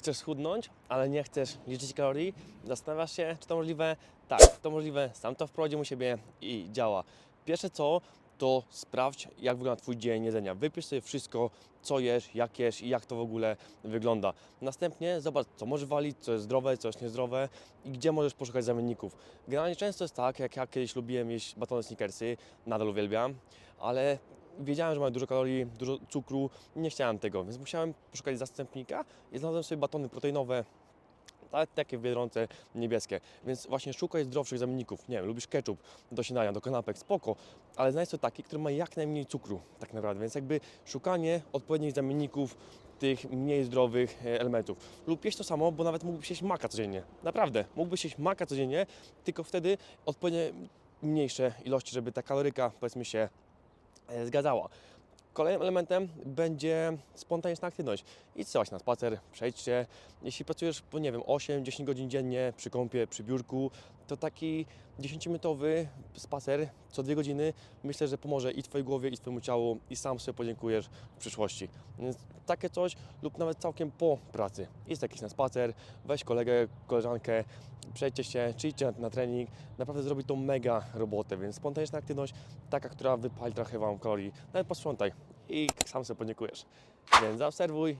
chcesz schudnąć, ale nie chcesz liczyć kalorii, zastanawiasz się, czy to możliwe? Tak, to możliwe, sam to wprowadził u siebie i działa. Pierwsze co, to sprawdź, jak wygląda Twój dzień jedzenia. Wypisz sobie wszystko, co jesz, jak jesz i jak to w ogóle wygląda. Następnie zobacz, co możesz walić, co jest zdrowe, co jest niezdrowe i gdzie możesz poszukać zamienników. Generalnie często jest tak, jak ja kiedyś lubiłem jeść batony Snickersy, nadal uwielbiam, ale wiedziałem, że mają dużo kalorii, dużo cukru, nie chciałem tego, więc musiałem poszukać zastępnika i znalazłem sobie batony proteinowe, takie w Biedronce niebieskie. Więc właśnie szukaj zdrowszych zamienników. Nie wiem, lubisz ketchup do śniadania, do kanapek, spoko, ale znajdź to taki, który ma jak najmniej cukru tak naprawdę. Więc jakby szukanie odpowiednich zamienników tych mniej zdrowych e, elementów. Lub jeść to samo, bo nawet mógłbyś jeść maka codziennie. Naprawdę, mógłbyś jeść maka codziennie, tylko wtedy odpowiednie mniejsze ilości, żeby ta kaloryka powiedzmy się zgadzała. Kolejnym elementem będzie spontaniczna aktywność. Idź sobie na spacer, przejdź się. Jeśli pracujesz, nie wiem, 8-10 godzin dziennie przy kąpie, przy biurku, to taki 10-minutowy spacer co dwie godziny myślę, że pomoże i Twojej głowie, i Twojemu ciału i sam sobie podziękujesz w przyszłości. Więc takie coś lub nawet całkiem po pracy. Idź jakiś na spacer, weź kolegę, koleżankę, przejdźcie się, czy idźcie na, na trening. Naprawdę zrobi to mega robotę, więc spontaniczna aktywność, taka, która wypali trochę Wam kalorii. Nawet posprzątaj i sam sobie podziękujesz. Więc zaobserwuj,